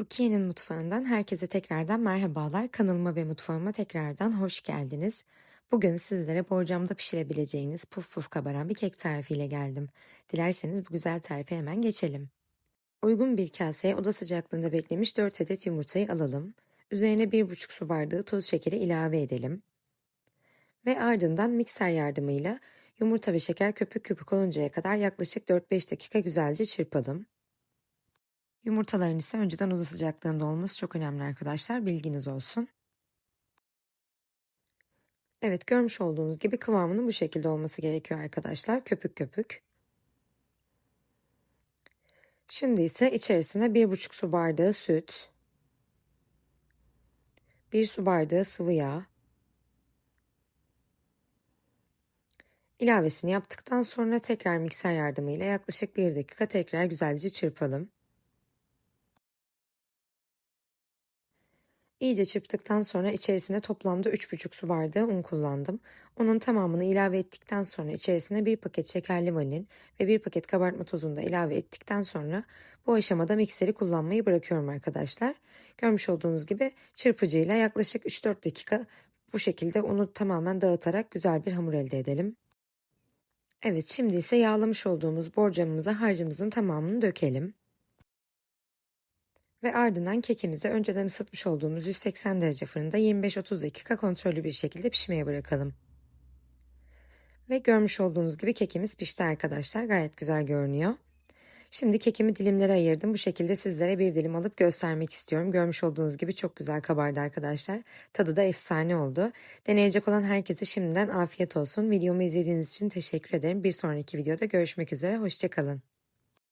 Rukiye'nin mutfağından herkese tekrardan merhabalar. Kanalıma ve mutfağıma tekrardan hoş geldiniz. Bugün sizlere borcamda pişirebileceğiniz puf puf kabaran bir kek tarifiyle geldim. Dilerseniz bu güzel tarife hemen geçelim. Uygun bir kaseye oda sıcaklığında beklemiş 4 adet yumurtayı alalım. Üzerine 1,5 su bardağı toz şekeri ilave edelim. Ve ardından mikser yardımıyla yumurta ve şeker köpük köpük oluncaya kadar yaklaşık 4-5 dakika güzelce çırpalım. Yumurtaların ise önceden oda sıcaklığında olması çok önemli arkadaşlar. Bilginiz olsun. Evet görmüş olduğunuz gibi kıvamının bu şekilde olması gerekiyor arkadaşlar. Köpük köpük. Şimdi ise içerisine 1,5 su bardağı süt, 1 su bardağı sıvı yağ, ilavesini yaptıktan sonra tekrar mikser yardımıyla yaklaşık 1 dakika tekrar güzelce çırpalım. İyice çırptıktan sonra içerisine toplamda 3,5 su bardağı un kullandım. Unun tamamını ilave ettikten sonra içerisine bir paket şekerli vanilin ve bir paket kabartma tozunu da ilave ettikten sonra bu aşamada mikseri kullanmayı bırakıyorum arkadaşlar. Görmüş olduğunuz gibi çırpıcıyla yaklaşık 3-4 dakika bu şekilde unu tamamen dağıtarak güzel bir hamur elde edelim. Evet şimdi ise yağlamış olduğumuz borcamımıza harcımızın tamamını dökelim. Ve ardından kekimizi önceden ısıtmış olduğumuz 180 derece fırında 25-30 dakika kontrollü bir şekilde pişmeye bırakalım. Ve görmüş olduğunuz gibi kekimiz pişti arkadaşlar. Gayet güzel görünüyor. Şimdi kekimi dilimlere ayırdım. Bu şekilde sizlere bir dilim alıp göstermek istiyorum. Görmüş olduğunuz gibi çok güzel kabardı arkadaşlar. Tadı da efsane oldu. Deneyecek olan herkese şimdiden afiyet olsun. Videomu izlediğiniz için teşekkür ederim. Bir sonraki videoda görüşmek üzere. Hoşçakalın.